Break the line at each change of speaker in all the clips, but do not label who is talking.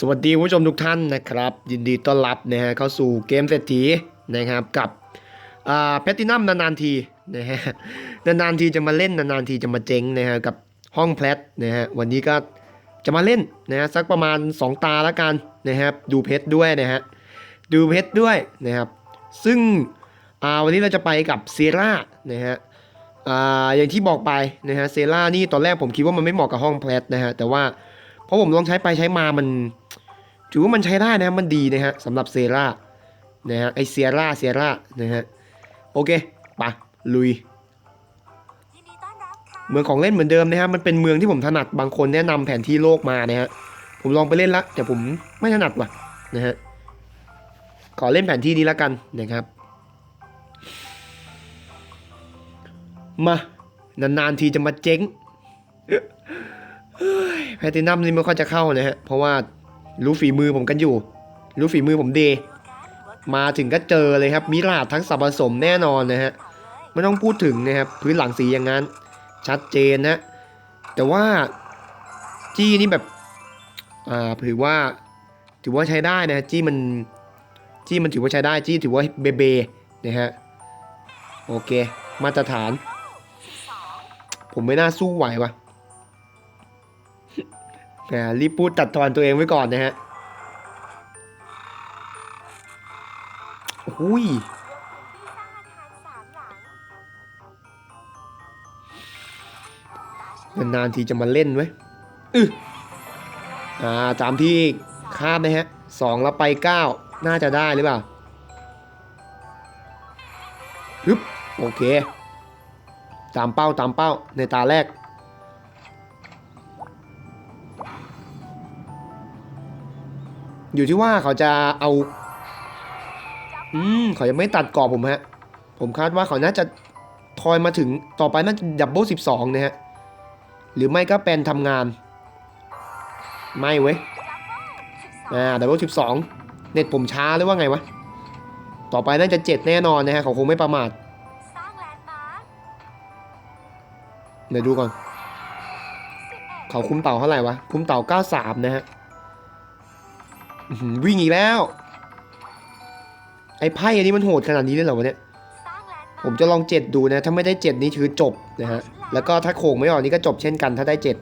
สวัสดีผู้ชมทุกท่านนะครับ ยินดีต้อนรับนะฮะเข้าสู่เกมเศรษฐีนะครับกับแพตตินัมนานๆทีนะฮะนานๆทีจะมาเล่นนานๆทีจะมาเจ๊งนะฮะกับห้องแพลตนะฮะวันนี้ก็จะมาเล่นนะฮะสักประมาณ 2 ตาล้วกันนะครับดูเพชรด้วยนะฮะดูเพชรด้วยนะครับซึ่งวันนี้เราจะไปกับเซรานะฮะอ่าอย่างที่บอกไปนะฮะเซรานี่ตอนแรกผมคิดว่ามันไม่เหมาะกับห้องแพลตนะฮะแต่ว่าเพราะผมลองใช้ไปใช้มามัน ถือว่ามันใช้ได้นะมันดีนะฮะสำหรับเซรานะฮะไอเซียร่าเซียร่านะฮะโอเคไปะลุย เมืองของเล่นเหมือนเดิมนะฮะมันเป็นเมืองที่ผมถนัดบางคนแนะนำแผนที่โลกมานะฮะผมลองไปเล่นละแต่ผมไม่ถนัดว่ะนะฮะขอเล่นแผนที่นี้แล้วกันนะครับมานานๆทีจะมาเจ๊งแพทินัมนี่ไม่ค่อยจะเข้านะฮะเพราะว่า รู้ฝีมือผมกันอยู่ รู้ฝีมือผมดี
ดูกันว่า
มาถึงก็เจอเลยครับ มิราดทั้งสับผสมแน่นอนนะฮะ ไม่ต้องพูดถึงนะครับ พื้นหลังสีอย่างนั้น ชัดเจนนะ แต่ว่าจี้นี่แบบ อ่า ถือว่า ถือว่าใช้ได้นะจี้มัน จี้มันถือว่าใช้ได้ จี้ถือว่าเบเบนะฮะ โอเค มาตรฐาน ผมไม่น่าสู้ไหววะแหมรีบพูดตัดทอนตัวเองไว้ก่อนนะฮะอุ้ย
ที่สร้างอาคารสามหลัง
นานๆทีจะมาเล่นไว้อืออ่าตามที่คาดนะฮะสองแล้วไปเก้าน่าจะได้หรือเปล่าฮึบโอเค ตามเป้าตามเป้าในตาแรก อยู่ที่ว่าเขาจะเอา อืมเขายังไม่ตัดกรอบผมฮะ ผมคาดว่าเขาน่าจะทอยมาถึงต่อไปน่าจะดับเบิลสิบสองนะฮะ หรือไม่ก็เป็นทำงาน ไม่เว้ย อ่าดับเบิลสิบสองเน็ตผมช้าหรือว่าไงวะ ต่อไปน่าจะเจ็ดแน่นอนนะฮะ เขาคงไม่ประมาทเดี๋ยวดูก่อน เขาคุ้มเต่าเท่าไหร่วะ คุ้มเต่าเก้าสามนะฮะ อื้อหือวิ่งอีกแล้ว ไอ้ไพ่อันนี้มันโหดขนาดนี้เลยเหรอวะเนี่ย ผมจะลองเจ็ดดูนะ ถ้าไม่ได้เจ็ดนี้ถือจบนะฮะ แล้วก็ถ้าโขงไม่ออกนี่ก็จบเช่นกัน ถ้าได้เจ็ด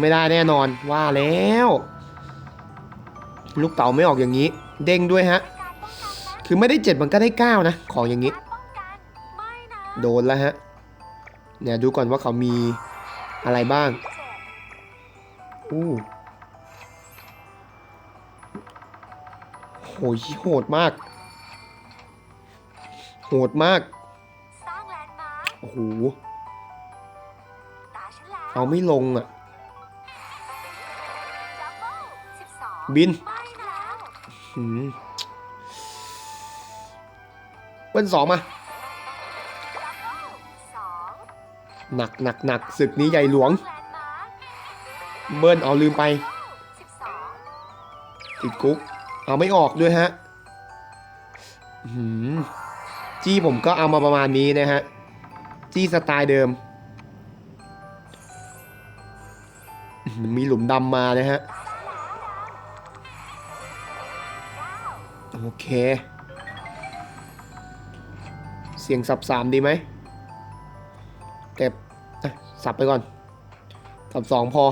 ไม่ได้แน่นอนว่าแล้ว ลูกเต๋าไม่ออกอย่างนี้ เด้งด้วยฮะ คือไม่ได้เจ็ดมันก็ได้เก้านะ ของอย่างนี้ โดนแล้วฮะ เนี่ยดูก่อนว่าเขามีอะไรบ้าง อู้ โหยโหดมาก โหดมาก
สร้างแลนด์มาร์ค
โอ้โห
ตาฉันแล้ว
เอาไม่ลงอะ
ดับเบิลสิบสอง
บิน
ไม่นะ
หืมเบิ้ลสองมา
ดับเบิลสอง
หนักหนักหนักศึกนี้ใหญ่หลวง
แลนด์มาร์ค
เบิ้ลเอาลืมไป
สิบสอง
ติดคุก เอาไม่ออกด้วยฮะจี้ผมก็เอามาประมาณนี้นะฮะ จี้สไตล์เดิม มีหลุมดำมานะฮะ โอเค เสียงสับสามดีไหมแต่อะสับไปก่อนสับสองพอ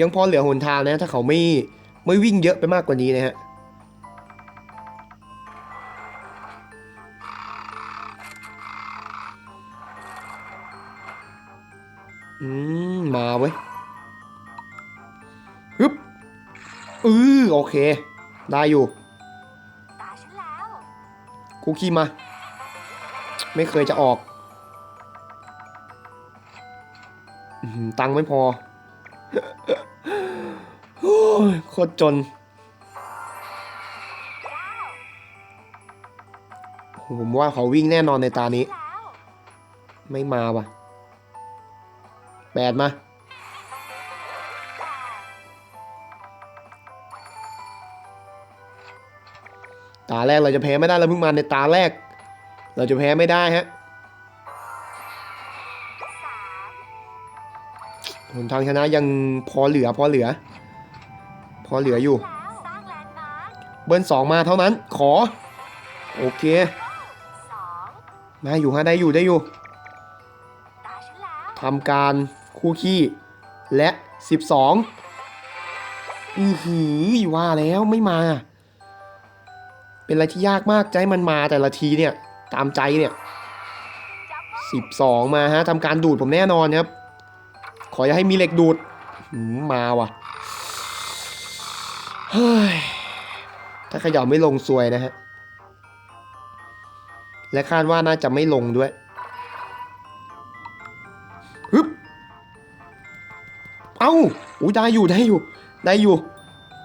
ยังพอเหลือหนทางนะ ถ้าเขาไม่ไม่วิ่งเยอะไปมากกว่านี้นะฮะอืม มาเว้ยฮึบอือโอเค ได้อยู่
ตาฉันแล้ว
คุกกี้มา ไม่เคยจะออกอื้อหือตังค์ไม่พอโอ้ ยโคตรจนผมว่าเขาวิ่งแน่นอนในตานี้ ไม่มาว่ะแปดมาตาแรกเราจะแพ้ไม่ได้เราเพิ่งมาในตาแรก เราจะแพ้ไม่ได้ฮะ
สาม
หนทางชนะยังพอเหลือพอเหลือ พอเหลืออยู่
แล้วสร้างแลนด์มาร์ค
เบิ้ลสองมาเท่านั้น ขอ โอเค
สอง
มาอยู่ฮะได้อยู่ได้อยู่
ตาฉันแล้ว
ทำการคู่ขี้ และ 12 อือหือว่าแล้วไม่มา เป็นอะไรที่ยากมากจะให้มันมาแต่ละทีเนี่ย ตามใจเนี่ย
ดับเบิล
12 มาฮะทำการดูดผมแน่นอนครับ ขออย่าให้มีเหล็กดูดหืมมาว่ะ เฮ้ย ถ้าขย่าไม่ลงซวยนะฮะ และคาดว่าน่าจะไม่ลงด้วยฮึบเอ้าอุ้ยได้อยู่ได้อยู่ ได้อยู่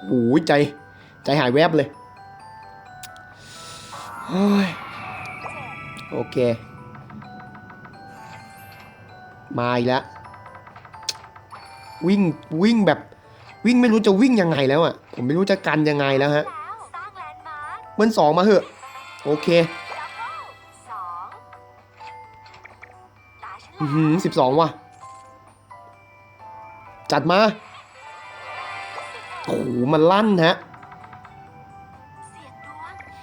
โอ้ยใจ ใจหายแวบเลยเฮ้ยโอเค มาอีกแล้ว วิ่ง วิ่งแบบ วิ่งไม่รู้จะวิ่งยังไงแล้วอะ ผมไม่รู้จะกันยังไงแล้วฮะ
แล้วสร้างแลนด์มาร์ค
เบิ้ลสองมาเหอะ โอเค
อื
อหือสิบสองว่ะ จัดมาโอ้โหมันลั่นฮะ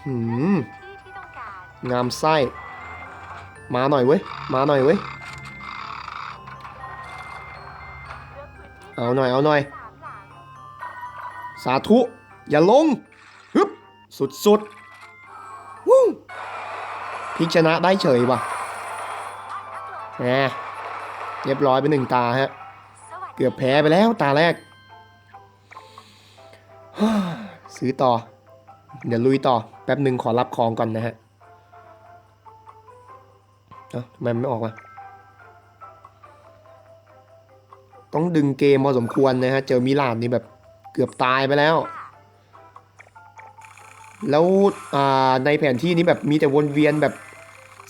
หืม
งา
มไส้ มาหน่อยเว้ย มาหน่อยเว้ย
เอกพื้นที่
เอาหน่อย เอาหน่อย
สา
ธุ อย่าลงฮึบสุดสุดๆวู้พิกชนะได้เฉยว่ะแหมเรียบร้อยไปหนึ่งตาฮะ เกือบแพ้ไปแล้วตาแรก ซื้อต่อ เดี๋ยวลุยต่อ แป๊บหนึ่งขอรับของก่อนนะฮะเอ้าทำไมมันไม่ออกมาต้องดึงเกมพอสมควรนะฮะ เจอมิลานนี่แบบ เกือบตายไปแล้ว แล้วในแผนที่นี้แบบมีแต่วนเวียนแบบ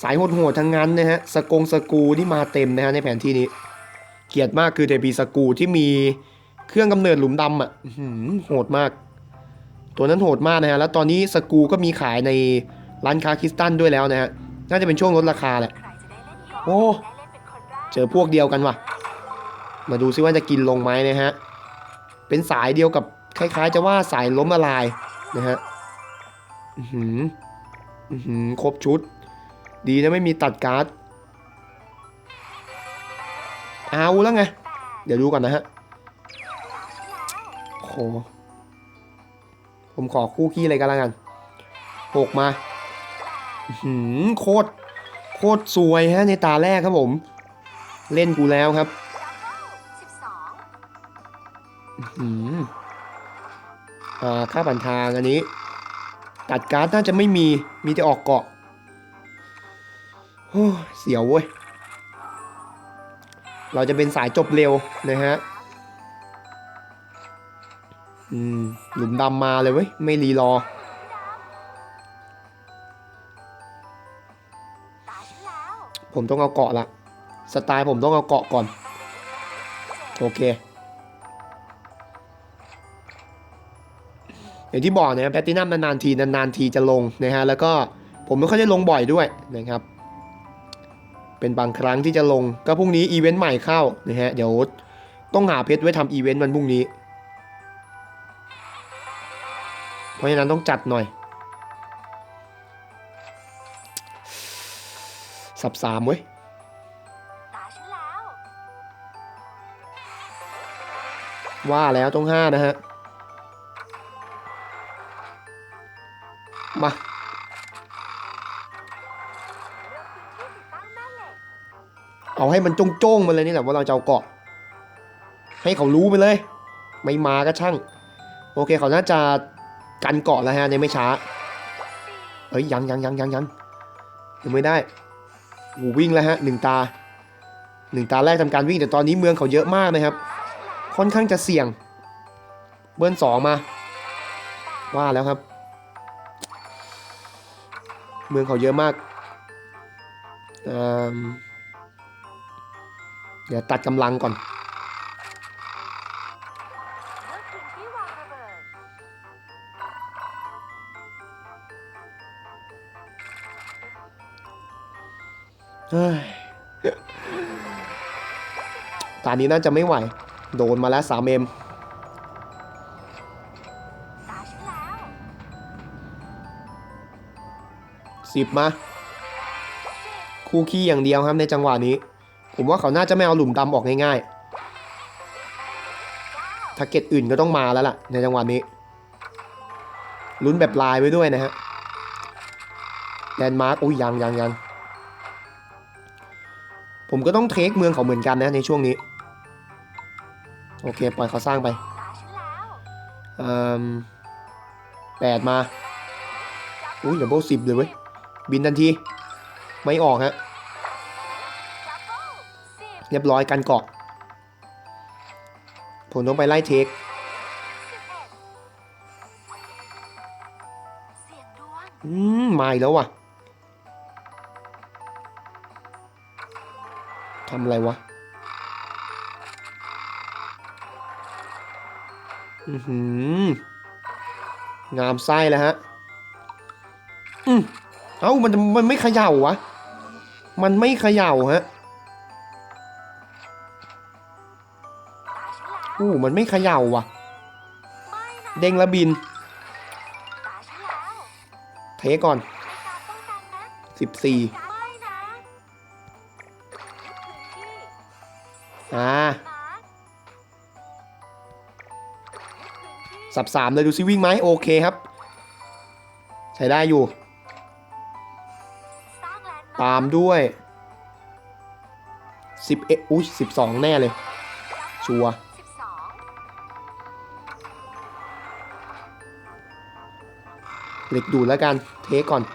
สายโหดๆทั้งนั้นนะฮะสกงสกูที่มาเต็มนะฮะในแผนที่นี้ เกียดมากคือเทปีสกูที่มีเครื่องกำเนิดหลุมดำอะโหดมาก ตัวนั้นโหดมากนะฮะแล้วตอนนี้สกูก็มีขายในร้านค้าคริสตันด้วยแล้วนะฮะน่าจะเป็นช่วงลดราคาแหละโอ้
เล่นเป็นคนแรก
เจอพวกเดียวกันว่ะ มาดูซิว่าจะกินลงไหมนะฮะ เป็นสายเดียวกับคล้ายๆ จะว่าสายล้มละลายนะฮะอือหืออือหือครบชุด ดีนะไม่มีตัดการ์ด เอาแล้วไง เดี๋ยวดูก่อนนะฮะโอ้โหผมขอคู่ขี้เลยกันแล้วกันหกมาอือหือโคตร โคตรสวยฮะในตาแรกครับผม เล่นกูแล้วครับ
อื
มอ่าค่าผ่านทางอันนี้ ตัดการ์ดน่าจะไม่มี มีแต่ออกเกาะโอ้เสียวเว้ย เราจะเป็นสายจบเร็วนะฮะ อืม หลุมดำมาเลยเว้ย ไม่รีรอ ผมต้องเอาเกาะละ สไตล์ผมต้องเอาเกาะก่อน โอเค อย่างที่บอกนะแพตตินัมนานๆทีนานๆทีจะลงนะฮะแล้วก็ผมไม่ค่อยได้ลงบ่อยด้วยนะครับ เป็นบางครั้งที่จะลงก็พรุ่งนี้อีเวนต์ใหม่เข้านะฮะเดี๋ยวต้องหาเพชรไว้ทำอีเวนต์วันพรุ่งนี้ เพราะฉะนั้นต้องจัดหน่อย สับสามเว้ย
ว
ว่าแล้วต้องห้านะฮะ มา
เอา
ให้มันโจ้งๆมาเลยนี่แหละว่าเราจะเอาเกาะ ให้เขารู้ไปเลย ไม่มาก็ช่าง โอเคเขาน่าจะกันเกาะแล้วฮะในไม่ช้าเอ้ยยังยังยังยังยังยังไม่ได้หูวิ่งแล้วฮะหนึ่งตาหนึ่งตาแรกทำการวิ่งแต่ตอนนี้เมืองเขาเยอะมากนะครับ ค่อนข้างจะเสี่ยง เบิร์นสองมา ว่าแล้วครับ เมืองเขาเยอะมากเดี๋ยวตัดกำลังก่อน
เลือกพื้นที่วางระเบิด
เฮ้ยตอนนี้น่าจะไม่ไหว โดนมาแล้ว 3M
ต
10มาคู่ขี้อย่างเดียวครับในจังหวะนี้ ผมว่าเขาน่าจะไม่เอาหลุมดำออกง่ายๆถ้าเก็ตอื่นก็ต้องมาแล้วล่ะ ในจังหวะนี้ ลุ้นแบบลายไว้ด้วยนะฮะแลนด์มาร์กอุ้ยยังยังยังผมก็ต้องเทคเมืองเขาเหมือนกันนะในช่วงนี้ โอเค ปล่อยเขาสร้างไป
แล้ว
เอ่อแปดมา อุ้ยเดี๋ยวโบสิบเลยเว้ย บินทันที ไม่ออกฮะ
ดับเรี
ยบร้อยกันเกาะ ผมต้องไปไล่เทค
อื
มมาอีกแล้วว่ะทำอะไรวะ อือหือ งามไส้แล้วฮะ เอ้ามันมันไม่เขย่าวะ มันไม่เขย่าฮะ
ตาฉันแล้ว
อู้มันไม่เขย่าว่ะ
ไม่นะ
เด้งละบิน เทก่อน
ไม่การป้องกันนะ
14
ไม่นะพื้นที่
อ่าสับสามเลยดูซิวิ่งไหมโอเคครับ ใช้ได้อยู่ ตามด้วยสิบเอ็อุ้ยสิบสองแน่เลย ชัวร์เหล็กดูดแล้วกัน เทก่อน
ล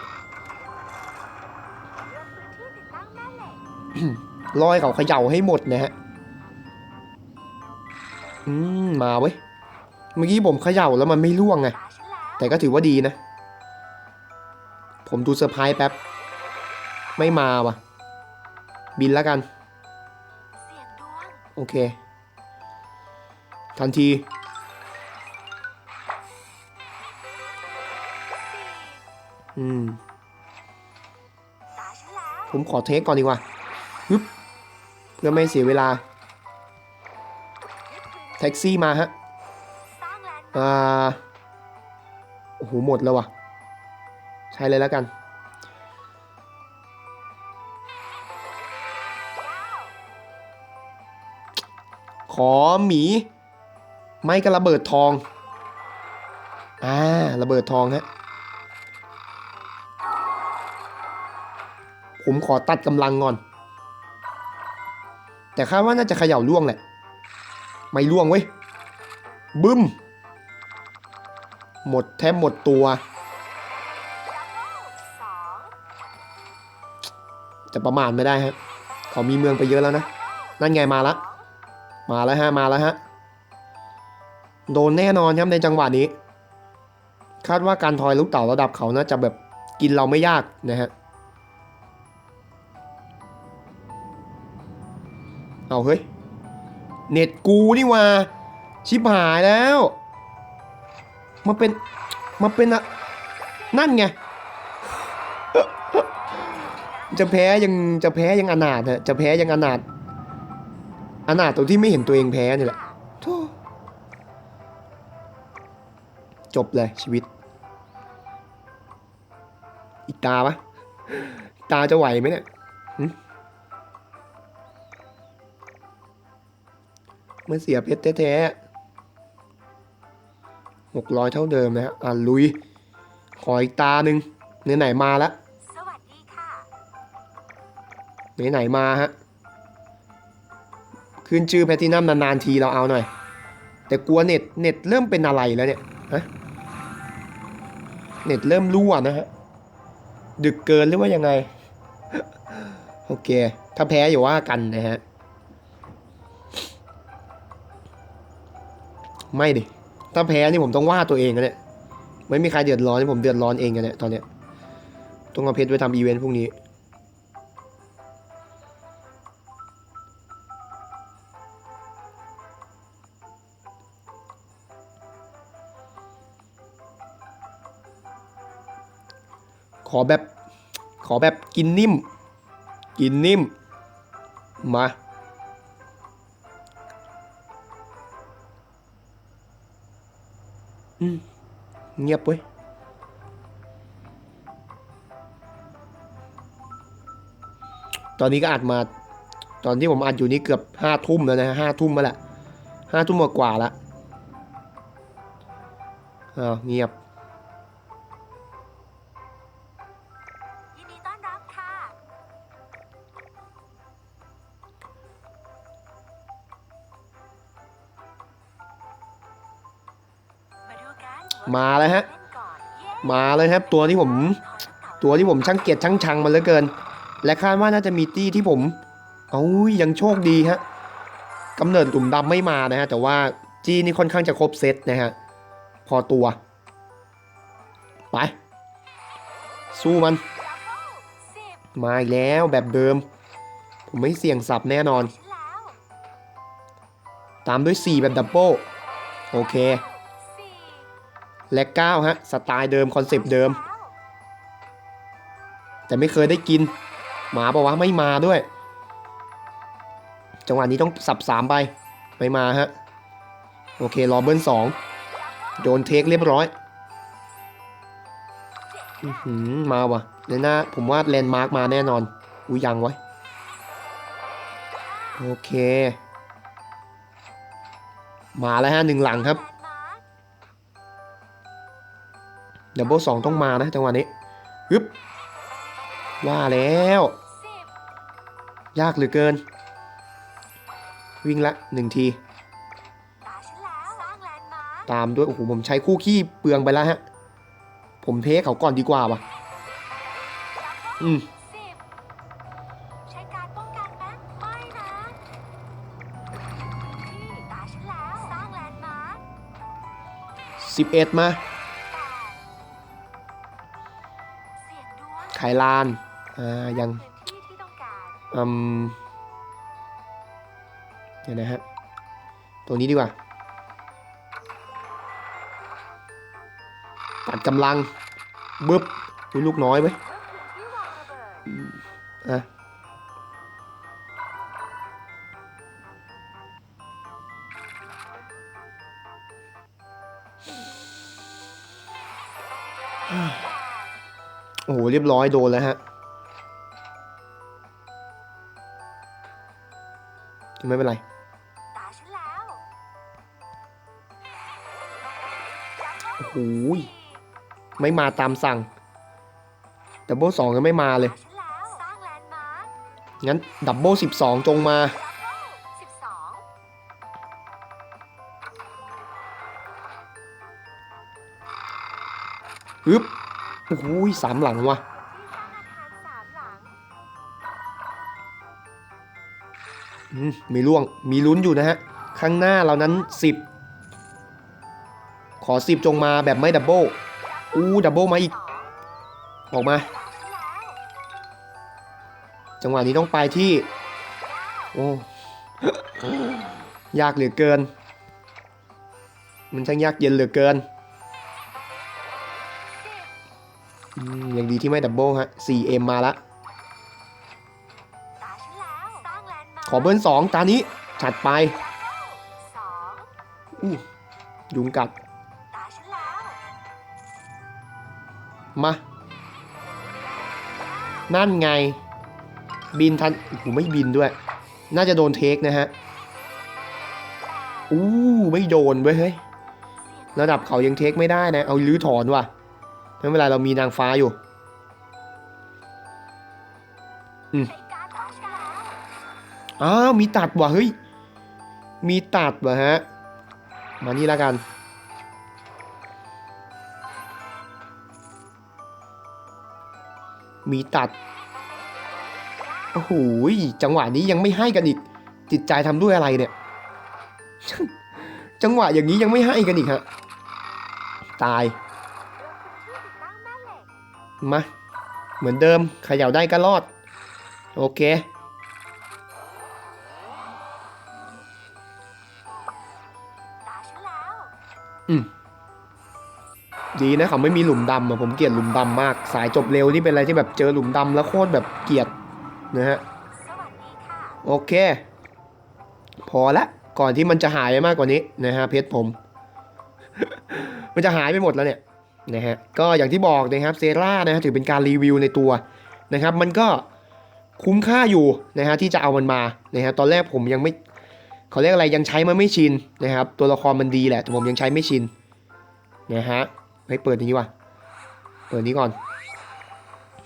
อกพื้นที่ติดตั้งแม่เก
รอยเขาเขย่าให้หมดนะฮะ อืม มาเว้ย เมื่อกี้ผมเขย่าแล้วมันไม่ร่วงไง
แต่
ก็ถือว่าดีนะ ผมดูเซอร์ไพรส์แป๊บ ไม่มาว่ะ บินแล้วกัน
เสียงดวง
โอเค ทันที
สี่
อืม
ตาฉันแล้ว
ผมขอเทคก่อนดีกว่าฮึบเพื่อไม่เสียเวลา แท็กซี่มาฮะ
สร้างแลนด์มาร์ค
อ่า โอ้โห หมดแล้วว่ะ ใช้เลยแล้วกัน ขอหมี ไม่ก็ระเบิดทอง อ่า ระเบิดทองฮะ ผมขอตัดกำลังก่อน แต่คาดว่าน่าจะเขย่าล่วงแหละ ไม่ล่วงเว้ย บึ้ม หมดแทบหมดตัวจะประมาทไม่ได้ฮะเขามีเมืองไปเยอะแล้วนะ นั่นไงมาละ มาแล้วฮะ มาแล้วฮะ โดนแน่นอนครับในจังหวะนี้ คาดว่าการทอยลูกเต่าระดับเขาน่าจะแบบกินเราไม่ยากนะฮะ เอาเฮ้ย เน็ตกูนี่ว่า ชิบหายแล้ว มาเป็น มาเป็นอะนั่นไง จะแพ้ยังจะแพ้ยังอนาถฮะ จะแพ้ยังอนาถ อนาถตรงที่ไม่เห็นตัวเองแพ้นี่แหละโธ่จบเลยชีวิต อีกตาปะตาจะไหวไหมเนี่ยหึมันเสียเพชรแท้ๆหกร้อยเท่าเดิมนะฮะอะลุย ขออีกตาหนึ่งไหนๆมาแล้ว
สวัสดีค่ะ
ไหนๆมาฮะ ขึ้นชื่อแพลตินัมนานๆทีเราเอาหน่อย แต่กลัวเน็ตเน็ตเริ่มเป็นอะไรแล้วเนี่ยฮะเน็ตเริ่มรั่วนะฮะ ดึกเกินหรือว่ายังไง โอเค ถ้าแพ้อย่าว่ากันนะฮะ ไม่ดิ ถ้าแพ้นี่ผมต้องว่าตัวเองนะเนี่ย ไม่มีใครเดือดร้อนนี่ผมเดือดร้อนเองกันเนี่ยตอนเนี้ย ต้องเอาเพชรไปทำอีเวนต์พรุ่งนี้ ขอแบบ ขอแบบกินนิ่ม กินนิ่ม มา อืม เงียบเว้ยตอนนี้ก็อาจมา ตอนที่ผมอัดอยู่นี่เกือบห้าทุ่มแล้วนะห้าทุ่มมาละห้าทุ่มกว่าละอ้าวเงียบ
มา
แล้วฮะ มาเลยครับตัวที่ผม ตัวที่ผมช่างเกลียดช่างชังมันเหลือเกิน และคาดว่าน่าจะมีตี้ที่ผม เอายังโชคดีฮะกำเนิดตุ่มดำไม่มานะฮะ แต่ว่าจีนี่ค่อนข้างจะครบเซตนะฮะ พอตัว ไป สู้มัน มาอีกแล้วแบบเดิม ผมไม่เสี่ยงสับแน่นอน ตามด้วย 4 แบบดับเบิลโอเค และ9ฮะสไตล์เดิมคอนเซปต์เดิม
แต่
ไม่เคยได้กิน หมาบอกว่าไม่มาด้วย จังหวะนี้ต้องสับสามไปไม่มาฮะ โอเครอเบิ้ลสองโดนเทคเรียบร้อยอืมาว่ะในหน้าผมว่าแลนด์มาร์กมาแน่นอน อุ้ยยังไว้ โอเค มาแล้วฮะหนึ่งหลังครับ
ด์มาร์ค
ดับเบิลสองต้องมานะจังหวะนี้ฮึบว่าแล้ว
สิบ
ยากเหลือเกิน วิ่งละหนึ่งที
ตาฉันแล้วสร้างแลนด์มาร์ค
ตามด้วย โอ้โห ผมใช้คู่ขี้เปลืองไปแล้วฮะ ผมเทเขาก่อนดีกว่าว่ะอืม
สิบใช้การป้องกันไหมไม่นะที่ตาฉันแล้วสร้างแลนด์มาร์ค
สิบเอ็ดมา
ดวง
ไขลานอ่ายัง
พื้นที่ที่ต้องการ
อืมเดี๋ยวนะฮะตัวนี้ดีกว่าตัดกำลังบึ๊บอุ๊ยลูกน้อยเว้ย
เพิ่มพื้นที่วางระเบิด
อะ อ้โหเรียบร้อยโดนแล้วฮะไม่เป็นไร
ตาฉันแล้ว
โอ้โหไม่มาตามสั่งดับเบิลสองก็ไม่มาเลย
ตาฉันแล้วสร้างแลนด์มาร์ค
งั้นดับเบิลสิบสองจงมา
สิบสอง
ฮึบ โอ้โหสามหลังว่ะ
ที่สร้างอาคารสามหลัง
อืมมีล่วง มีลุ้นอยู่นะฮะ ข้างหน้าเรานั้นสิบขอสิบจงมาแบบไม่ดับเบิลอู้ดับเบิลมาอีก
อ
อกมา จังหวะนี้ต้องไปที่ โอ้ยากเหลือเกิน มันช่างยากเย็นเหลือเกิน อืมยังดีที่ไม่ดับเบิลฮะ 4M มาละ
ตาฉันแล้วสร้างแลนด์มาร์ค
ขอเบิ้ลสองตานี้ถัดไป
สอง
อู้ยุงกัด
ตาฉันแล้ว
มา นั่นไง บินทันโอ้โหไม่บินด้วย น่าจะโดนเทคนะฮะ อู้ไม่โดนเว้ยเฮ้ยระดับเขายังเทคไม่ได้นะ เอาลื้อถอนว่ะไม่เป็นไรเรามีนางฟ้าอยู่
ใช้การตาฉันแล้ว
อ้าวมีตัดว่ะเฮ้ย มีตัดว่ะฮะ มานี่ละกัน มีตัด โอ้โหจังหวะนี้ยังไม่ให้กันอีก จิตใจทำด้วยอะไรเนี่ย จังหวะอย่างนี้ยังไม่ให้กันอีกฮะ ตาย
เรือพื้นที่ติดตั้งแม่เหล็ก
มา เหมือนเดิมเขย่าได้ก็รอด โอเค
ตาฉันแล้ว
ดีนะเขาไม่มีหลุมดำอะผมเกลียดหลุมดำมาก สายจบเร็วนี่เป็นอะไรที่แบบเจอหลุมดำแล้วโคตรแบบเกลียดนะฮะ
สวัสดีค่ะ
โอเค พอละก่อนที่มันจะหายไปมากกว่านี้นะฮะเพชรผม มันจะหายไปหมดแล้วเนี่ยนะฮะก็อย่างที่บอกนะครับเซรานะฮะถือเป็นการรีวิวในตัวนะครับ มันก็ คุ้มค่าอยู่นะฮะที่จะเอามันมานะฮะตอนแรกผมยังไม่เขาเรียกอะไรยังใช้มันไม่ชินนะครับ ตัวละครมันดีแหละแต่ผมยังใช้ไม่ชินนะฮะให้เปิดอย่างนี้ว่ะเปิดนี้ก่อน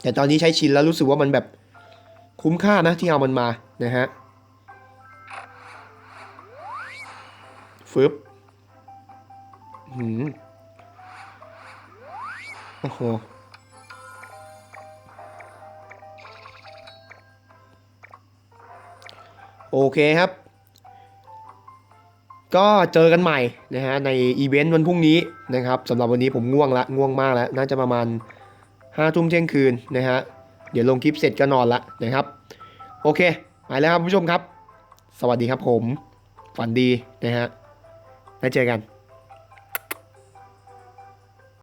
แต่ตอนนี้ใช้ชินแล้วรู้สึกว่ามันแบบคุ้มค่านะที่เอามันมานะฮะฟึบหืมโอ้โห โอเคครับ ก็เจอกันใหม่นะฮะในอีเวนต์วันพรุ่งนี้นะครับสำหรับวันนี้ผมง่วงละง่วงมากแล้ว น่าจะประมาณห้าทุ่มเที่ยงคืนนะฮะเดี๋ยวลงคลิปเสร็จก็นอนละนะครับ โอเคไปแล้วครับผู้ชมครับ สวัสดีครับผม ฝันดีนะฮะแล้วเจอกัน